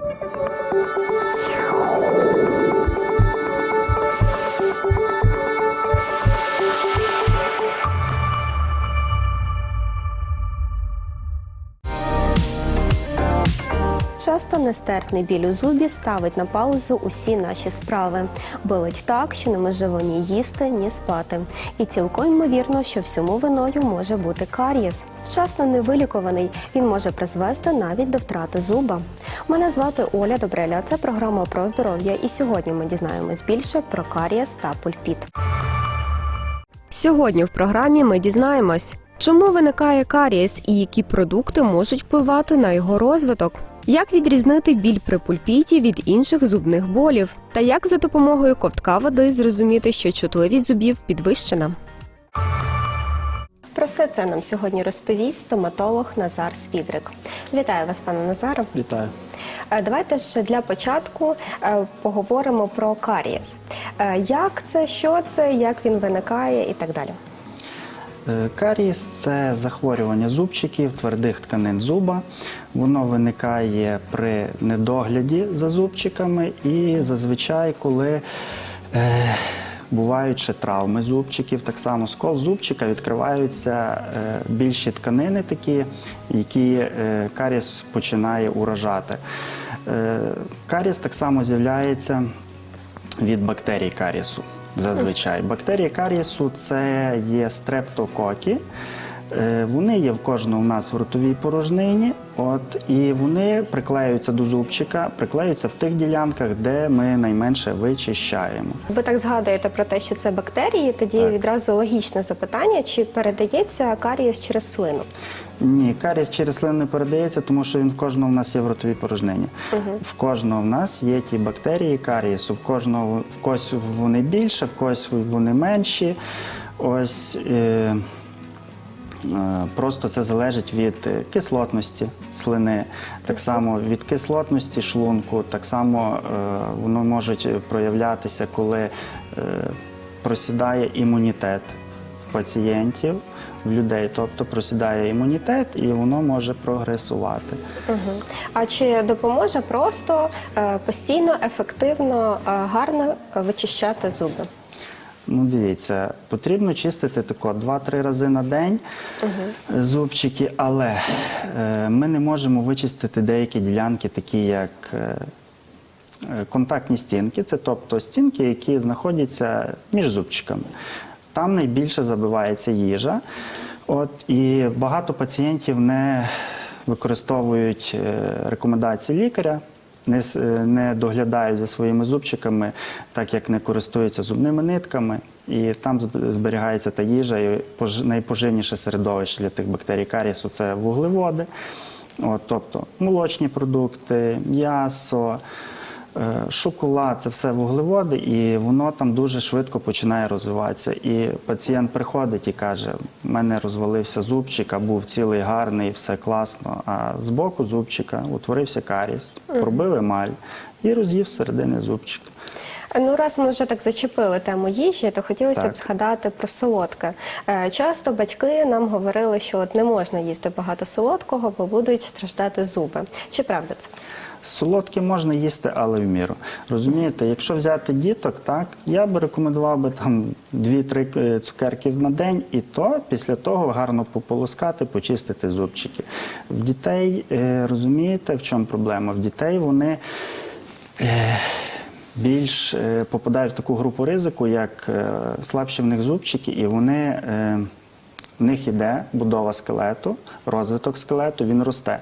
you Часто нестерпний біль у зубі ставить на паузу усі наші справи. Болить так, що неможливо ні їсти, ні спати. І цілком ймовірно, що всьому виною може бути карієс. Вчасно невилікуваний, він може призвести навіть до втрати зуба. Мене звати Оля Добреля. Це програма про здоров'я. І сьогодні ми дізнаємось більше про карієс та пульпіт. Сьогодні в програмі ми дізнаємось, чому виникає карієс і які продукти можуть впливати на його розвиток. Як відрізнити біль при пульпіті від інших зубних болів? Та як за допомогою ковтка води зрозуміти, що чутливість зубів підвищена? Про все це нам сьогодні розповість стоматолог Назар Свідрик. Вітаю вас, пане Назаре. Вітаю. Е, Давайте ще для початку е, поговоримо про карієс. Е, Як це, що це, як він виникає і так далі. Е, Карієс це захворювання зубчиків, твердих тканин зуба. Воно виникає при недогляді за зубчиками і зазвичай, коли е, бувають ще травми зубчиків, так само скол зубчика відкриваються е, більші тканини, такі, які е, карієс починає уражати. Е, карієс так само з'являється від бактерій карієсу. Зазвичай бактерії карієсу це є стрептококи. Е, Вони є в кожному в нас в ротовій порожнині, от і вони приклеюються до зубчика, приклеюються в тих ділянках, де ми найменше вичищаємо. Ви так згадуєте про те, що це бактерії. Тоді Так. відразу логічне запитання: чи передається карієс через слину? Ні, карієс через слин не передається, тому що він в кожного в нас є в ротовій порожнині. В кожного в нас є ті бактерії карієсу. В кожного в когось вони більше, в когось вони менші. Ось. Е, Просто це залежить від е, кислотності слини, так само від кислотності шлунку, так само е, воно може проявлятися, коли е, просідає імунітет в пацієнтів, в людей, тобто просідає імунітет і воно може прогресувати. Угу. А чи допоможе просто е, постійно, ефективно, е, гарно е, вичищати зуби? Ну, дивіться, потрібно чистити тако 2-3 рази на день е, зубчики, але е, ми не можемо вичистити деякі ділянки, такі як е, е, контактні стінки, це тобто стінки, які знаходяться між зубчиками. Там найбільше забивається їжа. От, і багато пацієнтів не використовують е, рекомендації лікаря не, е, не доглядають за своїми зубчиками, так як не користуються зубними нитками, і там зберігається та їжа. І пож- найпоживніше середовище для тих бактерій карісу це вуглеводи, От, тобто молочні продукти, м'ясо. Е, Шоколад це все вуглеводи, і воно там дуже швидко починає розвиватися. І пацієнт приходить і каже: у мене розвалився зубчик, а був цілий гарний, все класно. А з боку зубчика утворився каріс, пробив емаль і роз'їв середини зубчика. Ну, раз ми вже так зачепили тему їжі, то хотілося Так. б згадати про солодке. Е, Часто батьки нам говорили, що от не можна їсти багато солодкого, бо будуть страждати зуби. Чи правда це? Солодке можна їсти, але в міру. Розумієте, якщо взяти діток, так я би рекомендував би там 2-3 е, цукерки на день, і то після того гарно пополоскати, почистити зубчики. В дітей е, розумієте, в чому проблема? В дітей вони. Е, більш попадають в таку групу ризику, як слабші в них зубчики, і вони, в них іде будова скелету, розвиток скелету, він росте.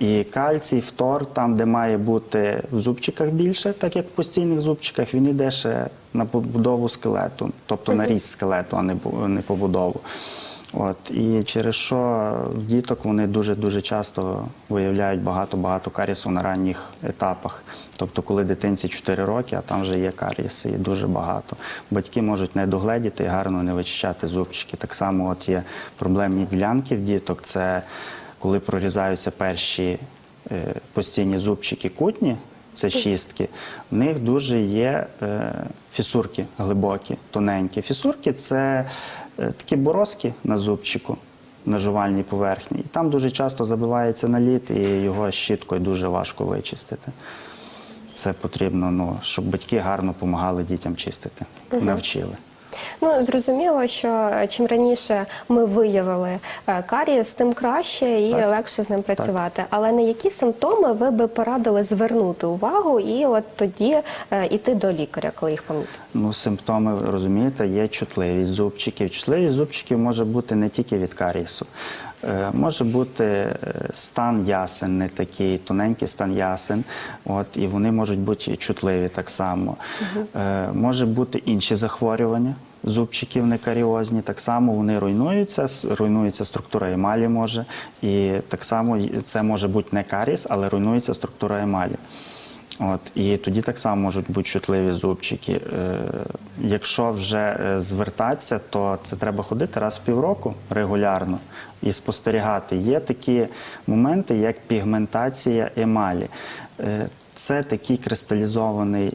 І кальцій, фтор, там, де має бути в зубчиках більше, так як в постійних зубчиках, він іде ще на побудову скелету, тобто на ріст скелету, а не бу- не побудову. От і через що в діток вони дуже дуже часто виявляють багато-багато карісу на ранніх етапах. Тобто, коли дитинці 4 роки, а там вже є каріси, і дуже багато. Батьки можуть не догледіти і гарно не вичищати зубчики. Так само, от є проблемні ділянки в діток. Це коли прорізаються перші е, постійні зубчики кутні. Це шістки. В них дуже є е, фісурки глибокі, тоненькі. Фісурки це такі борозки на зубчику. на жувальній поверхні. І там дуже часто забивається наліт, і його щіткою дуже важко вичистити. Це потрібно, ну, щоб батьки гарно допомагали дітям чистити, навчили. Ну зрозуміло, що чим раніше ми виявили е, карієс, тим краще і Так. легше з ним працювати. Але на які симптоми ви би порадили звернути увагу і от тоді йти до лікаря, коли їх помітили? Ну, симптоми, розумієте, є чутливість зубчиків. Чутливість зубчиків може бути не тільки від карісу. Е, Може бути е, стан ясен, не такий тоненький стан ясен, от, і вони можуть бути чутливі так само. Е, Може бути інші захворювання. Зубчиків некаріозні, так само вони руйнуються, руйнується структура емалі може, і так само це може бути не каріс, але руйнується структура емалі. От, і тоді так само можуть бути чутливі зубчики. Е, якщо вже е, звертатися, то це треба ходити раз в півроку регулярно і спостерігати. Є такі моменти, як пігментація емалі. Е, це такий кристалізований,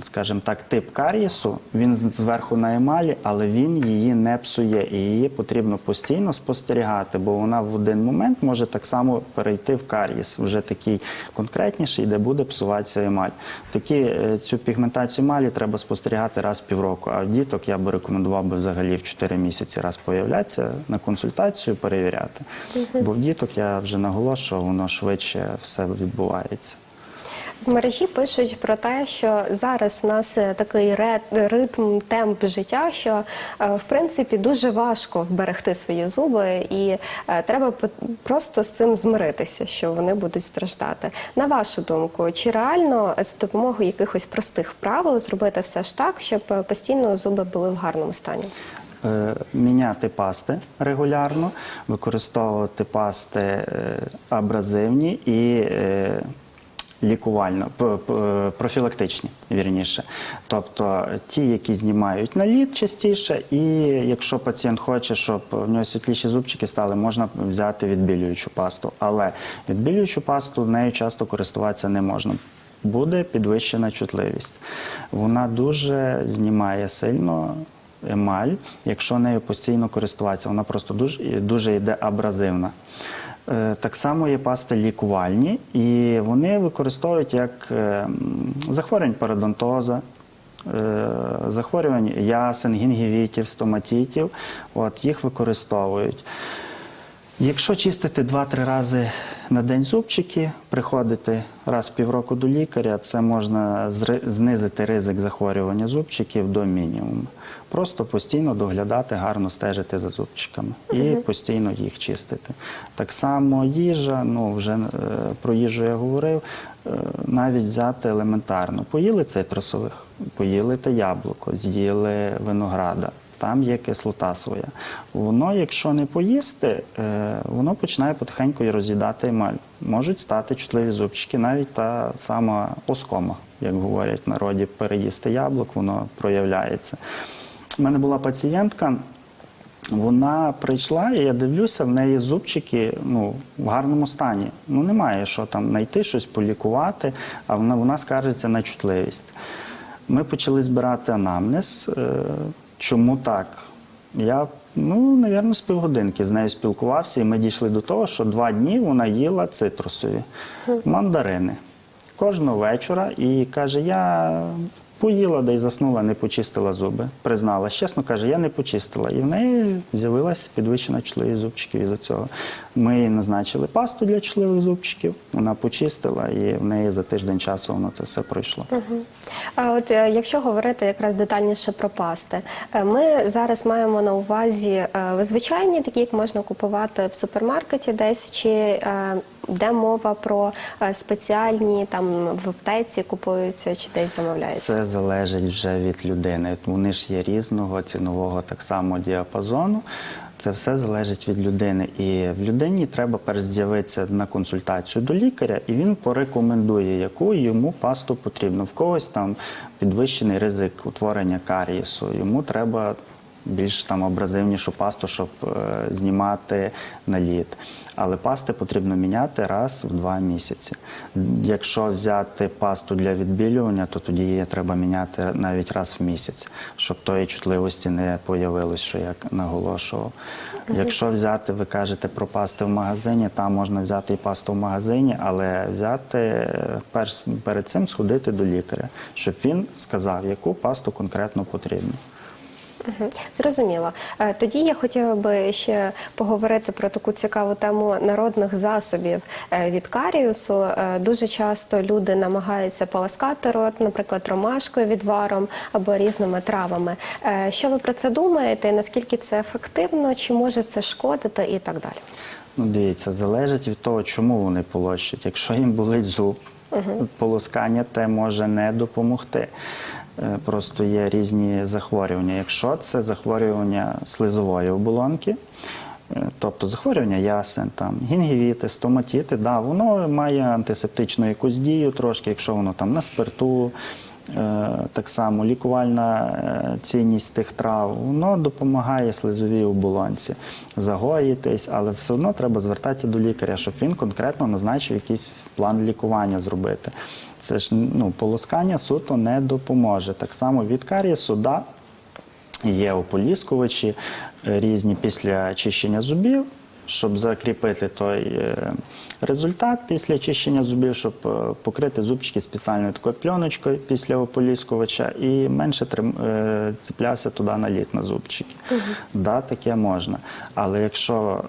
скажімо так, тип карієсу. Він зверху на емалі, але він її не псує. І її потрібно постійно спостерігати, бо вона в один момент може так само перейти в карієс, вже такий конкретніший, де буде псуватися емаль. Такі е, цю пігментацію емалі треба спостерігати раз в півроку. А в діток я би рекомендував би взагалі в 4 місяці раз появлятися на консультацію, перевіряти. Бо в діток я вже наголошував, воно швидше все відбувається. В мережі пишуть про те, що зараз у нас е, такий ритм, темп життя, що е, в принципі дуже важко вберегти свої зуби, і е, треба просто з цим змиритися, що вони будуть страждати. На вашу думку, чи реально за допомогою якихось простих правил зробити все ж так, щоб постійно зуби були в гарному стані? Міняти пасти регулярно, використовувати пасти абразивні і лікувально, профілактичні, вірніше. Тобто ті, які знімають наліт частіше, і якщо пацієнт хоче, щоб в нього світліші зубчики стали, можна взяти відбілюючу пасту. Але відбілюючу пасту нею часто користуватися не можна. Буде підвищена чутливість. Вона дуже знімає сильно емаль, якщо нею постійно користуватися. Вона просто дуже, дуже йде абразивна. Е, Так само є пасти лікувальні, і вони використовують як е, м, захворювань пародонтоза, е, захворювань ясен, гінгівітів, стоматітів. От, їх використовують. Якщо чистити 2-3 рази на день зубчики, приходити раз в півроку до лікаря, це можна знизити ризик захворювання зубчиків до мінімуму. Просто постійно доглядати, гарно стежити за зубчиками і постійно їх чистити. Так само їжа, ну вже е, про їжу я говорив, е, навіть взяти елементарно. Поїли цитрусових, поїли те яблуко, з'їли винограда там є кислота своя. Воно, якщо не поїсти, е, воно починає потихеньку роз'їдати емаль. Можуть стати чутливі зубчики, навіть та сама оскома, як говорять в народі, переїсти яблук, воно проявляється. У мене була пацієнтка. Вона прийшла, і я дивлюся, в неї зубчики ну, в гарному стані. Ну немає що там знайти, щось полікувати, а вона, вона скаржиться на чутливість. Ми почали збирати анамнез. Е, Чому так? Я, ну, напевно, з півгодинки з нею спілкувався, і ми дійшли до того, що два дні вона їла цитрусові мандарини кожного вечора і каже: я поїла да й заснула, не почистила зуби. Призналась. Чесно каже, я не почистила. І в неї з'явилась підвищена чутливість зубчиків із-за цього. Ми їй назначили пасту для чутливих зубчиків, вона почистила, і в неї за тиждень часу воно це все пройшло. А от е, якщо говорити якраз детальніше про пасти, е, ми зараз маємо на увазі е, звичайні, такі, як можна купувати в супермаркеті десь, чи де мова про е, спеціальні там в аптеці купуються чи десь замовляються? Це залежить вже від людини. Вони ж є різного цінового так само діапазону. Це все залежить від людини. І в людині треба перш з'явитися на консультацію до лікаря, і він порекомендує, яку йому пасту потрібно. В когось там підвищений ризик утворення карієсу. Йому треба більш там абразивнішу пасту, щоб е, знімати наліт. Але пасти потрібно міняти раз в два місяці. Якщо взяти пасту для відбілювання, то тоді її треба міняти навіть раз в місяць, щоб тої чутливості не появилось, що я наголошував. Якщо взяти, ви кажете про пасти в магазині, там можна взяти і пасту в магазині, але взяти перш перед цим сходити до лікаря, щоб він сказав, яку пасту конкретно потрібно. Зрозуміло. Е, Тоді я хотіла би ще поговорити про таку цікаву тему народних засобів е, від каріусу. Е, Дуже часто люди намагаються полоскати рот, наприклад, ромашкою відваром або різними травами. Що ви про це думаєте? Наскільки це ефективно? Чи може це шкодити і так далі? Ну, дивіться, залежить від того, чому вони полощать. Якщо їм болить зуб, полоскання те може не допомогти. Е, Просто є різні захворювання. Якщо це захворювання слизової оболонки, е, тобто захворювання ясен, там, гінгівіти, стоматіти, да, воно має антисептичну якусь дію трошки, якщо воно там на спирту, Е, так само лікувальна цінність тих трав, воно допомагає слизовій оболонці загоїтись, але все одно треба звертатися до лікаря, щоб він конкретно назначив якийсь план лікування зробити. Це ж ну, полоскання суто не допоможе. Так само від карієсу, да, Є ополіскувачі е, різні після чищення зубів, щоб закріпити той е, результат після чищення зубів, щоб е, покрити зубчики спеціальною такою пленочкою після ополіскувача і менше трим- цеплявся туди наліт на зубчики. Да, таке можна. Але якщо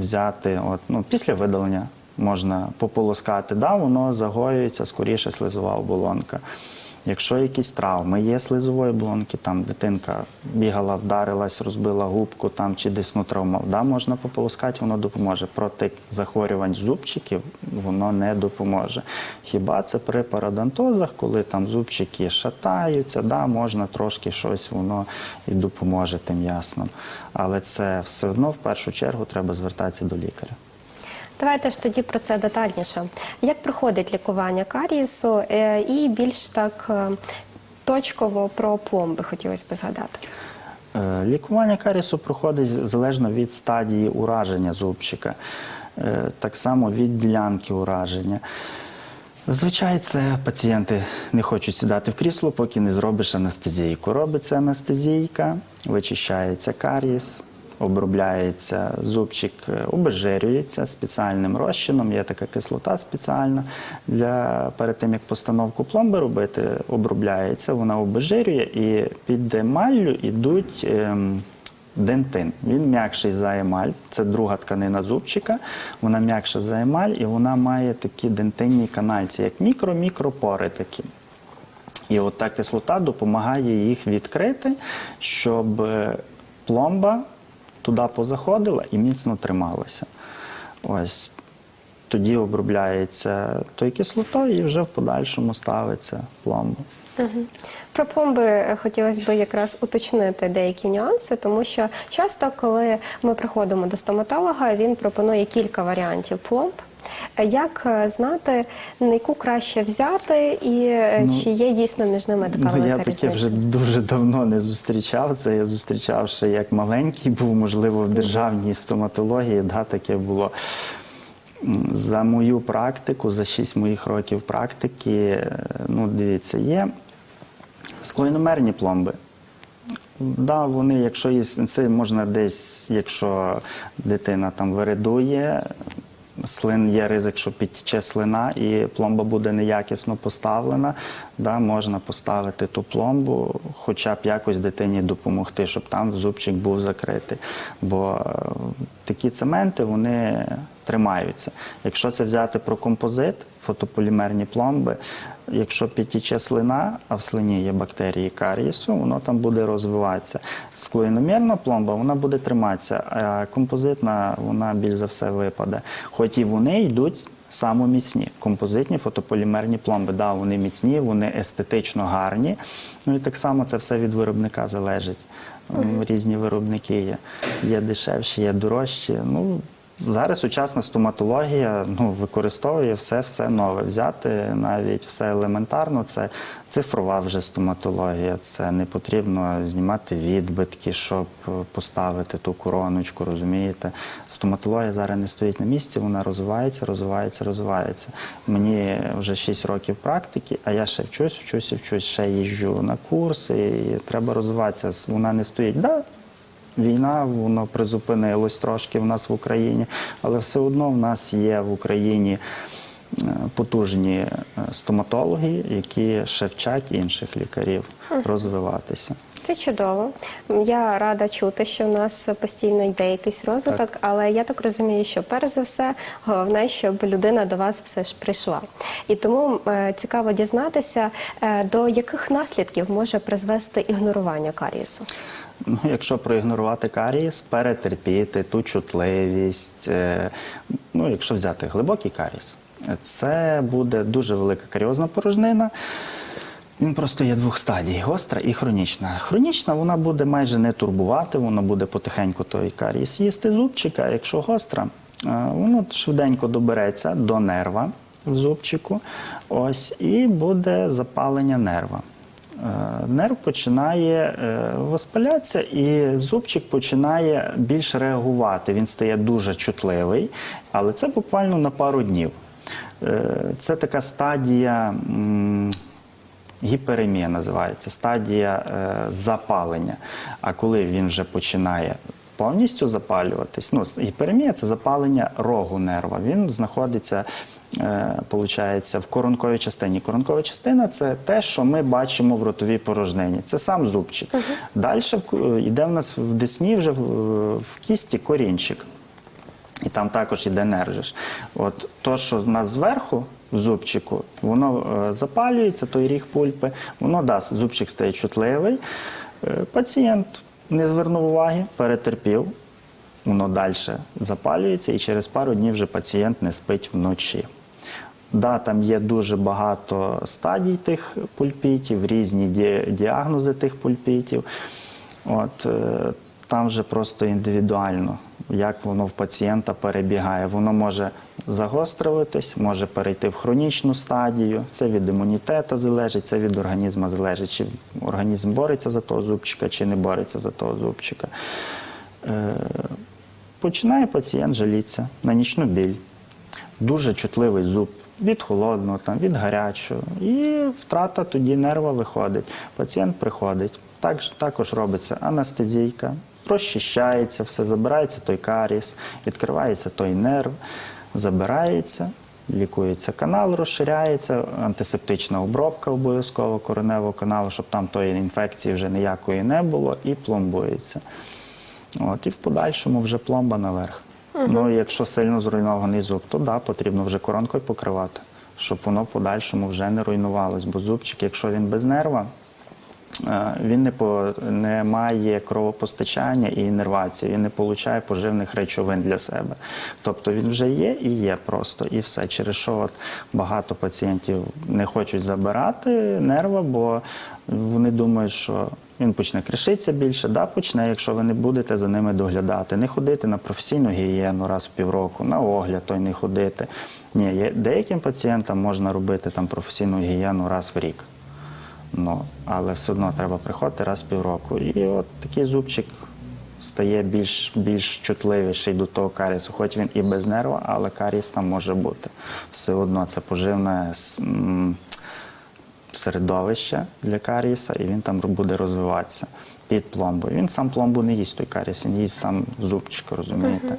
взяти от, ну, після видалення можна пополоскати, да, воно загоюється скоріше слизова оболонка. Якщо якісь травми є слизової оболонки, там дитинка бігала, вдарилась, розбила губку там чи десну травму, да, можна пополоскати, воно допоможе. Проти захворювань зубчиків воно не допоможе. Хіба це при парадонтозах, коли там зубчики шатаються, да, можна трошки щось воно і допоможе тим яснам. Але це все одно в першу чергу треба звертатися до лікаря. Давайте ж тоді про це детальніше. Як проходить лікування карієсу Е, і більш так е, точково про пломби хотілося б згадати. Е, Лікування карісу проходить залежно від стадії ураження зубчика, так само від ділянки ураження. Зазвичай це пацієнти не хочуть сідати в крісло, поки не зробиш анестезійку. Робиться анестезійка, вичищається карієс, обробляється зубчик, е, обезжирюється спеціальним розчином. Є така кислота спеціальна для перед тим як постановку пломби робити, обробляється, вона обезжирює і під емаллю йдуть. ем, Дентин. Він м'якший за емаль. Це друга тканина зубчика. Вона м'якша за емаль і вона має такі дентинні канальці, як мікро-мікропори такі. І от та кислота допомагає їх відкрити, щоб е, пломба туди позаходила і міцно трималася. Ось тоді обробляється той кислотою і вже в подальшому ставиться пломба. Про пломби хотілося б якраз уточнити деякі нюанси, тому що часто, коли ми приходимо до стоматолога, він пропонує кілька варіантів пломб. Як е, знати, на яку краще взяти, і е, Ну, чи є дійсно між ними така Ну, я велика таке вже дуже давно не зустрічав. Це я зустрічав ще як маленький був, можливо, в державній стоматології. Да, таке було. За мою практику, за 6 моїх років практики, е, ну, дивіться, є склоїномерні пломби. Да, вони, якщо є, це можна десь, якщо дитина там виридує, слин є ризик, що підтіче слина і пломба буде неякісно поставлена. Да, можна поставити ту пломбу, хоча б якось дитині допомогти, щоб там зубчик був закритий. Бо е, такі цементи вони тримаються. Якщо це взяти про композит, фотополімерні пломби, якщо підтіче слина, а в слині є бактерії карієсу, воно там буде розвиватися. Склоїномірна пломба вона буде триматися, а композитна вона більш за все випаде. Хоч і вони йдуть самоміцні. Композитні фотополімерні пломби, да, вони міцні, вони естетично гарні. Ну і так само це все від виробника залежить. Різні виробники є. Є дешевші, є дорожчі. Ну, Зараз сучасна стоматологія ну, використовує все, все нове. Взяти навіть все елементарно, це цифрова вже стоматологія. Це не потрібно знімати відбитки, щоб е, поставити ту короночку, розумієте? Стоматологія зараз не стоїть на місці, вона розвивається, розвивається, розвивається. Мені вже 6 років практики, а я ще вчусь, вчусь, вчусь, ще їжджу на курси, і треба розвиватися. Вона не стоїть. Да, Війна, воно призупинилось трошки в нас в Україні, але все одно в нас є в Україні потужні е, стоматологи, які ще вчать інших лікарів розвиватися. Це чудово. Я рада чути, що в нас постійно йде якийсь розвиток, але я так розумію, що перш за все головне, щоб людина до вас все ж прийшла. І тому е, цікаво дізнатися, е, до яких наслідків може призвести ігнорування карієсу. Ну, якщо проігнорувати карієс, перетерпіти ту чутливість, е, ну, якщо взяти глибокий карієс, це буде дуже велика каріозна порожнина. Він просто є двох стадій: гостра і хронічна. Хронічна вона буде майже не турбувати, вона буде потихеньку той карієс їсти зубчика. Якщо гостра, е, воно швиденько добереться до нерва в зубчику. Ось, і буде запалення нерва. Е, Нерв починає е, воспалятися, і зубчик починає більш реагувати. Він стає дуже чутливий, але це буквально на пару днів. Е, Це така стадія гіперемія називається, стадія е, запалення. А коли він вже починає повністю запалюватись, ну, гіперемія це запалення рогу нерва. Він знаходиться. е, Получається в коронковій частині. Коронкова частина це те, що ми бачимо в ротовій порожнині. Це сам зубчик. Далі йде в нас в десні вже в, в кісті корінчик. І там також йде нержиш. От то, що в нас зверху в зубчику, воно е, запалюється, той ріг пульпи, воно дасть, зубчик стає чутливий. Е, пацієнт не звернув уваги, перетерпів, воно далі запалюється, і через пару днів вже пацієнт не спить вночі. Да, там є дуже багато стадій тих пульпітів, різні діагнози тих пульпітів. От, е, там вже просто індивідуально, як воно в пацієнта перебігає. Воно може загострюватись, може перейти в хронічну стадію. Це від імунітету залежить, це від організму залежить, чи організм бореться за того зубчика, чи не бореться за того зубчика. Е, починає пацієнт жалітися на нічну біль дуже чутливий зуб від холодного, там, від гарячого. І втрата тоді нерва виходить. Пацієнт приходить. Так, також робиться анестезійка, розчищається, все, забирається той каріс, відкривається той нерв, забирається. Лікується канал, розширяється, антисептична обробка обов'язково кореневого каналу, щоб там тої інфекції вже ніякої не було, і пломбується. От, і в подальшому вже пломба наверх. Ну, якщо сильно зруйнований зуб, то да, потрібно вже коронкою покривати, щоб воно в подальшому вже не руйнувалось. Бо зубчик, якщо він без нерва, він не, по, не має кровопостачання і іннервації, він не отримує поживних речовин для себе. Тобто він вже є і є просто, і все. Через що от багато пацієнтів не хочуть забирати нерва, бо вони думають, що він почне кришитися більше, да, почне, якщо ви не будете за ними доглядати. Не ходити на професійну гігієну раз в півроку, на огляд той не ходити. Ні, є, деяким пацієнтам можна робити там професійну гігієну раз в рік. Ну, але все одно треба приходити раз в півроку. І от такий зубчик стає більш, більш чутливіший до того карісу. Хоч він і без нерва, але каріс там може бути. Все одно це поживне середовище для каріса, і він там буде розвиватися під пломбою. Він сам пломбу не їсть той каріс, він їсть сам зубчик, розумієте?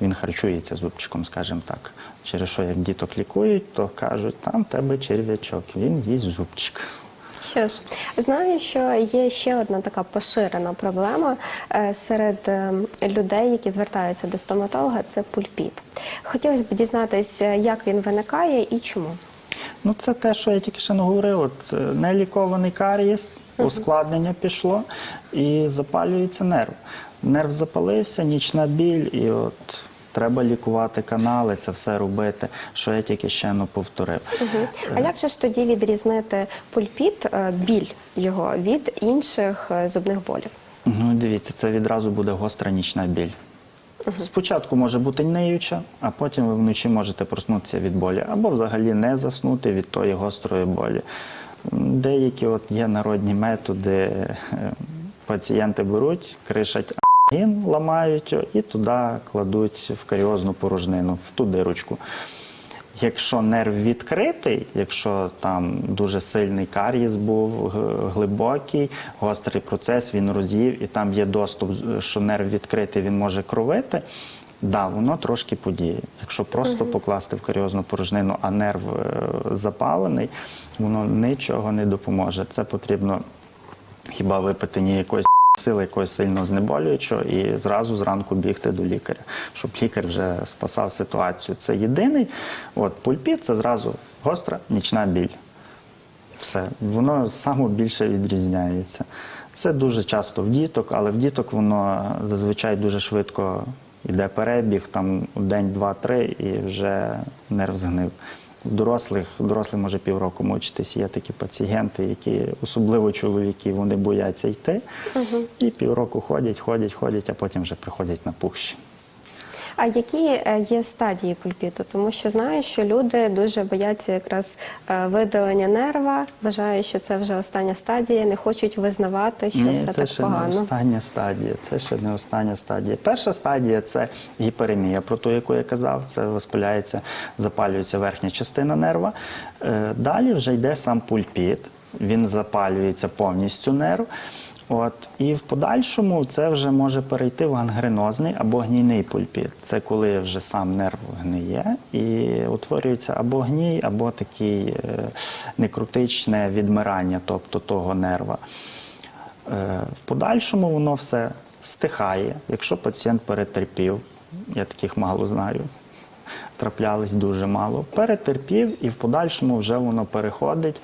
Він харчується зубчиком, скажімо так. Через що як діток лікують, то кажуть, там тебе черв'ячок, він їсть зубчик. Що ж, знаю, що є ще одна така поширена проблема е, серед е, людей, які звертаються до стоматолога, це пульпіт. Хотілося б дізнатися, як він виникає і чому. Ну, це те, що я тільки що не говорив. От е, нелікований карієс, ускладнення пішло і запалюється нерв. Нерв запалився, нічна біль, і от треба лікувати канали, це все робити, що я тільки ще не повторив. Мгм. А як же ж тоді відрізнити пульпіт, е, біль його від інших е, зубних болів? Ну, дивіться, це відразу буде гостра нічна біль. Спочатку може бути ниюча, а потім ви вночі можете проснутися від болі, або взагалі не заснути від тої гострої болі. Деякі от є народні методи, е, пацієнти беруть, кришать ангін, ламають і туди кладуть в каріозну порожнину, в ту дирочку. Якщо нерв відкритий, якщо там дуже сильний кар'єс був, глибокий, гострий процес, він роз'їв, і там є доступ, що нерв відкритий, він може кровити. Да, воно трошки подіє. Якщо просто покласти в каріозну порожнину, а нерв е, запалений, воно нічого не допоможе. Це потрібно хіба випити ні якоїсь сили, якогось сильного знеболюючого і зразу зранку бігти до лікаря, щоб лікар вже спасав ситуацію. Це єдиний. От пульпіт це зразу гостра нічна біль. Все, воно саме більше відрізняється. Це дуже часто в діток, але в діток воно зазвичай дуже швидко йде перебіг, там день, два, три, і вже нерв згнив. Дорослих, дорослим може півроку мучитись. Є такі пацієнти, які, особливо чоловіки, вони бояться йти. І півроку ходять, ходять, ходять, а потім вже приходять на пухші. А які е, є стадії пульпіту? Тому що знаю, що люди дуже бояться якраз е, видалення нерва, вважають, що це вже остання стадія, не хочуть визнавати, що Ні, все це так ще не остання стадія. Це ще не остання стадія. Перша стадія це гіперемія, про ту, яку я казав. Це воспаляється, запалюється верхня частина нерва. Е, Далі вже йде сам пульпіт. Він запалюється повністю нерв. От, і в подальшому це вже може перейти в гангренозний або гнійний пульпіт. Це коли вже сам нерв гниє і утворюється або гній, або такий е, некротичне відмирання, тобто того нерва. Е, В подальшому воно все стихає, якщо пацієнт перетерпів, я таких мало знаю, траплялись дуже мало, перетерпів і в подальшому вже воно переходить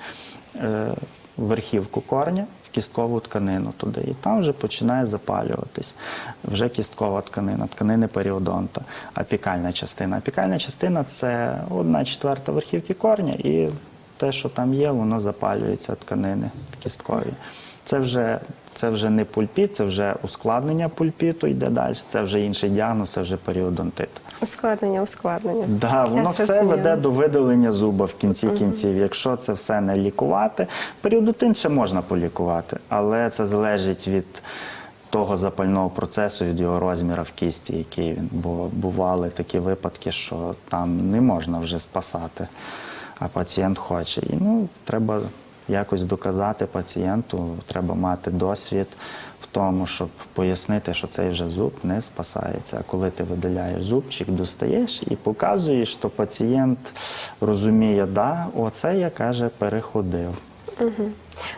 е, в верхівку корня, кісткову тканину туди. І там вже починає запалюватись вже кісткова тканина, тканини періодонта, апікальна частина. Апікальна частина це одна четверта верхівки корня, і те, що там є, воно запалюється тканини кісткові. Це вже, це вже не пульпіт, це вже ускладнення пульпіту йде далі, це вже інший діагноз, це вже періодонтит. Ускладнення, ускладнення. Да, воно все зрозуміла. веде до видалення зуба в кінці кінців. Якщо це все не лікувати, періодонтин ще можна полікувати, але це залежить від того запального процесу, від його розміру в кісті, який він. Бо бували такі випадки, що там не можна вже спасати, а пацієнт хоче. І ну, треба якось доказати пацієнту, треба мати досвід в тому, щоб пояснити, що цей вже зуб не спасається. А коли ти видаляєш зубчик, достаєш і показуєш, то пацієнт розуміє, да, оце я каже, переходив.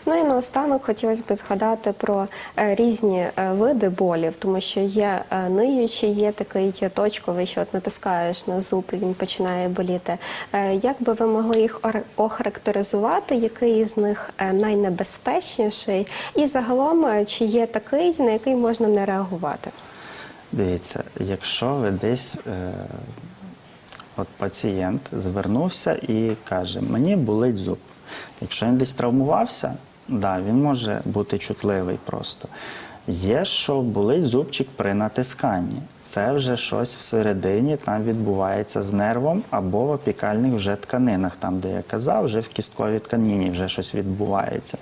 Ну і наостанок хотілося б згадати про е, різні е, види болів, тому що є е, ниючі, є такий точковий, що от натискаєш на зуб і він починає боліти. Як би ви могли їх охарактеризувати, який із них найнебезпечніший, і загалом чи є такий, на який можна не реагувати? Дивіться, якщо ви десь, от пацієнт звернувся і каже, мені болить зуб. Якщо він десь травмувався, да, він може бути чутливий просто. Є, що болить зубчик при натисканні. Це вже щось всередині там відбувається з нервом або в опікальних вже тканинах, там, де я казав, вже в кістковій тканині вже щось відбувається.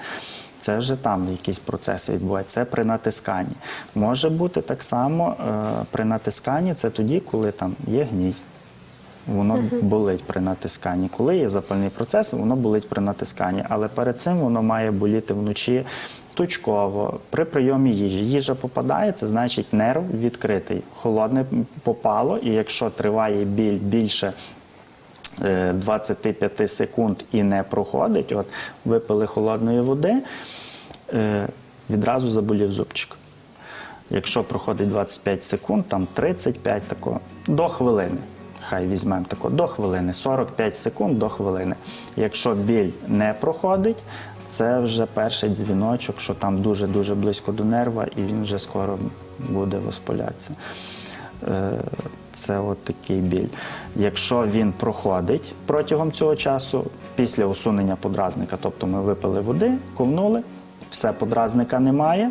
Це вже там якийсь процес відбувається. Це при натисканні. Може бути так само е, при натисканні, це тоді, коли там є гній. Воно болить при натисканні. Коли є запальний процес, воно болить при натисканні. Але перед цим воно має боліти вночі точково, при прийомі їжі. Їжа попадає, це значить нерв відкритий. Холодне попало, і якщо триває біль більше е, 25 секунд і не проходить, от випили холодної води, е, відразу заболів зубчик. Якщо проходить 25 секунд, там 35 тако, до хвилини. Хай візьмемо тако, до хвилини, 45 секунд до хвилини. Якщо біль не проходить, це вже перший дзвіночок, що там дуже-дуже близько до нерва, і він вже скоро буде воспалятися. Е, Це от такий біль. Якщо він проходить протягом цього часу, після усунення подразника, тобто ми випили води, ковнули, все подразника немає,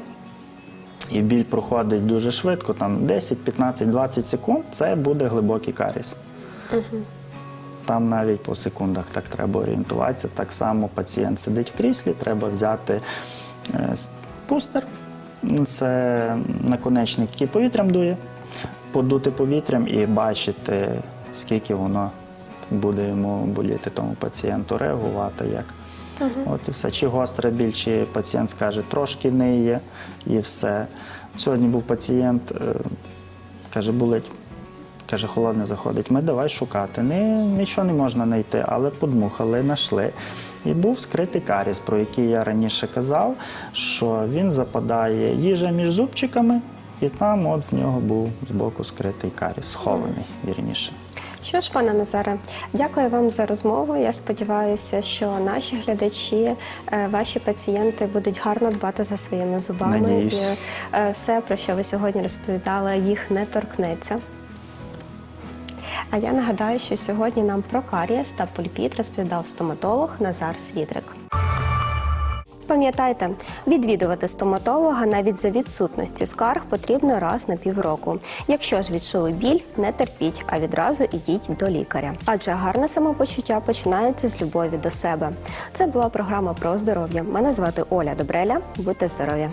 і біль проходить дуже швидко, там 10, 15, 20 секунд, це буде глибокий каріс. Там навіть по секундах так треба орієнтуватися. Так само пацієнт сидить в кріслі, треба взяти е, спустер. Це наконечник, який повітрям дує, подути повітрям і бачити, скільки воно буде йому боліти тому пацієнту, реагувати як. От і все. Чи гостра біль, чи пацієнт скаже, трошки ниє і все. Сьогодні був пацієнт, е, каже, болить. Каже, холодне заходить. Ми давай шукати. Ні, нічого не можна знайти, але подмухали, знайшли. І був скритий каріс, про який я раніше казав, що він западає їжа між зубчиками, і там от в нього був збоку скритий каріс, схований, вірніше. Що ж, пане Назаре, дякую вам за розмову. Я сподіваюся, що наші глядачі, е, ваші пацієнти будуть гарно дбати за своїми зубами. Надіюсь. І е, все, про що ви сьогодні розповідали, їх не торкнеться. А я нагадаю, що сьогодні нам про карієс та пульпіт розповідав стоматолог Назар Свідрик. Пам'ятайте, відвідувати стоматолога навіть за відсутності скарг потрібно раз на півроку. Якщо ж відчули біль, не терпіть, а відразу ідіть до лікаря. Адже гарне самопочуття починається з любові до себе. Це була програма про здоров'я. Мене звати Оля Добреля. Будьте здорові!